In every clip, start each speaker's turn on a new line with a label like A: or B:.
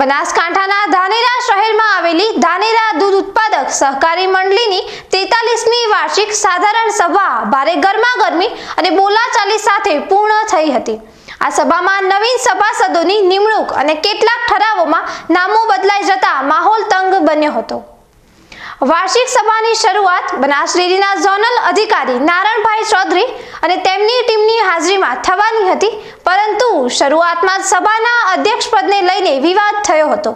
A: બનાસકાંઠાના ધાનેરા શહેરમાં આવેલી ધાનેરા દૂધ ઉત્પાદક સહકારી મંડળીની તેતાલીસમી વાર્ષિક સાધારણ સભા ભારે ગરમાગરમી અને બોલાચાલી સાથે પૂર્ણ થઈ હતી. આ સભામાં નવીન સભાસદોની નિમણૂક અને કેટલાક ઠરાવોમાં નામો બદલાઈ જતા માહોલ તંગ બન્યો હતો. વાર્ષિક સભાની શરૂઆત બનાસ ડેરીના ઝોનલ અધિકારી નારણભાઈ ચૌધરી અને તેમની ટીમની હાજરીમાં થવાની હતી, પરંતુ શરૂઆતમાં સભાના અધ્યક્ષ પદને લઈને વિવાદ થયો હતો.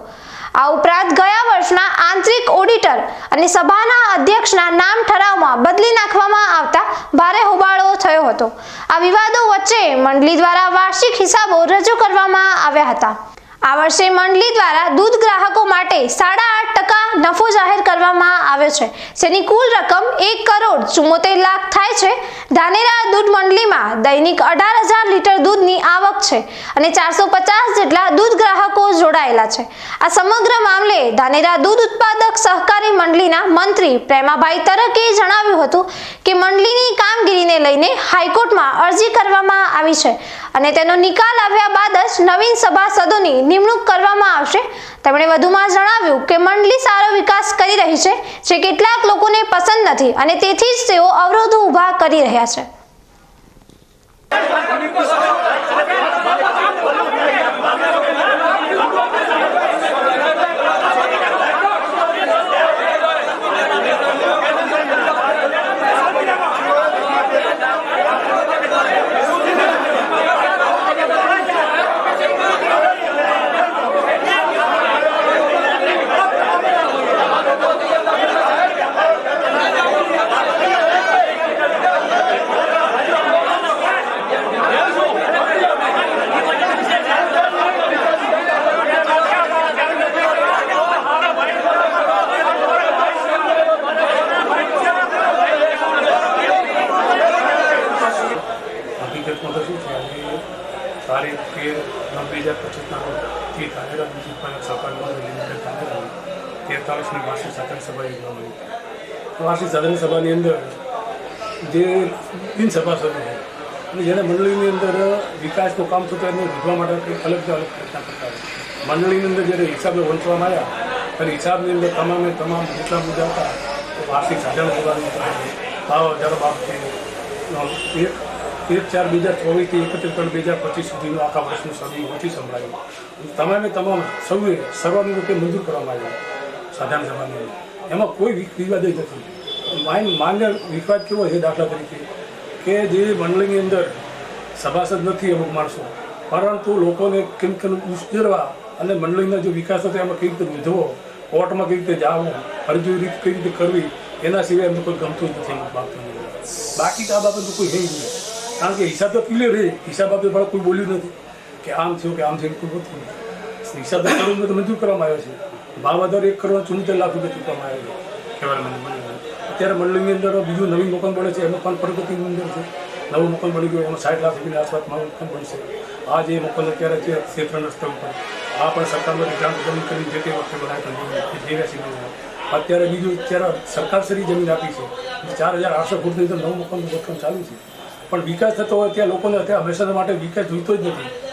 A: આ ઉપરાંત ગયા વર્ષના આંતરિક ઓડિટર અને સભાના અધ્યક્ષના નામ ઠરાવમાં બદલી નાખવામાં આવતા ભારે હોબાળો થયો હતો. આ વિવાદો વચ્ચે મંડળી દ્વારા વાર્ષિક હિસાબો રજૂ કરવામાં આવ્યા હતા. આ વર્ષે મંડળી દ્વારા દૂધ ગ્રાહકો માટે સાડા આઠ ટકા નફો જાહેર કરવામાં આવ્યો છે. જેની કુલ રકમ એક કરોડ ચુમ્મોતેર લાખ થાય છે. ધાનેરા દૂધ મંડળીમાં દૈનિક અઢાર હજાર લીટર દૂધની આવક છે અને ચારસો પચાસ જેટલા દૂધ ગ્રાહકો જોડાયેલા છે. આ સમગ્ર મામલે ધાનેરા દૂધ ઉત્પાદક સહકારી મંડળીના મંત્રી પ્રેમાભાઈ તરકે જણાવ્યું હતું કે મંડળીની કામગીરીને લઈને હાઈકોર્ટમાં અરજી કરવામાં આવી છે. અને તેનો નિકાલ આવ્યા બાદ જ નવીન સભાસદોની નિમણૂક કરવામાં આવશે. તેમણે વધુમાં જણાવ્યું કે મંડળી સારો વિકાસ કરી રહી છે, જે કેટલાક લોકોને પસંદ નથી અને તેથી જ તેઓ અવરોધો ઊભા કરી રહ્યા છે
B: હકીકતમાં તો શું છે આજે તારીખ તેર નવ બે હજાર પચીસના રોજથી ધાનેરા બીજ ઉત્પાદક સહકાર મંડળ લિમિટેડ ધાનેરાની તેતાલીસમી વાર્ષિક સાધારણ સભા યોજવામાં આવી વાર્ષિક સાધારણ સભાની અંદર જે બિન સભાસદો હોય, અને જેને મંડળીની અંદર વિકાસનું કામ થતું એને વધવા માટે કંઈક અલગ અલગ પ્રયત્ન કરતા હોય મંડળીની અંદર જ્યારે હિસાબે વંચવામાં આવ્યા, ત્યારે હિસાબની અંદર તમામે તમામ જેટલા મુદ્દા હતા વાર્ષિક સાધારણ સભાની ભાવ હજારો બાબતે એક ચાર બે હજાર ચોવીસથી એકત્રીસ ત્રણ બે હજાર પચીસ સુધીનું આખા વર્ષનું સર્વે ઓછી સંભળાયું. તમામે તમામ સૌએ સર્વાનુરૂપે મંજૂર કરવામાં આવ્યું. સાધારણ સભાની એમાં. કોઈ વિવાદ જ નથી. માઇન માન્ય વિવાદ કેવો છે દાખલા તરીકે? કે જે મંડળીની અંદર સભાસદ નથી અમુક માણસો, પરંતુ લોકોને કેમ કેમ ઉશ્કેરવા અને મંડળીનો જે વિકાસ હતો એમાં કઈ રીતે વધવો, કોર્ટમાં કઈ રીતે જાવો અરજી રીત કઈ રીતે કરવી, એના સિવાય એમને કોઈ ગમતું જ નથી બાબતોની બાકી આ બાબત કોઈ હે નહીં. કારણ કે હિસાબ તો ક્લિયર છે. હિસાબ બાબતે પણ કોઈ બોલ્યું નથી કે આમ થયું કે આમ થયું કોઈ નથી. હિસાબ કરોડ તો મંજૂર કરવામાં આવ્યો છે. ભાવ આધાર એક કરોડ ચુમ્મોતેર લાખ રૂપિયા ચૂકવામાં આવ્યો છે. અત્યારે મંડળીની અંદર બીજું નવીન મકાન મળે છે. એમાં પણ પ્રગતિની અંદર છે. નવું મકાન મળી ગયું એમાં સાઠ લાખ રૂપિયાની આસપાસ મારું મકાન મળશે આ જે મકાન અત્યારે છે ક્ષેત્રના સ્તર પર આ પણ સરકારમાંથી ગ્રાન્ટ જમીન કરી જે તે વખતે નેવ્યાસી અત્યારે બીજું અત્યારે સરકારશ્રી જમીન આપી છે. ચાર હજાર આઠસો ફૂટની અંદર નવું મકાનનું મકાન ચાલુ છે. પણ વિકાસ થતો હોય ત્યાં લોકોને અત્યારે હંમેશા માટે વિકાસ જોઈતો જ નથી.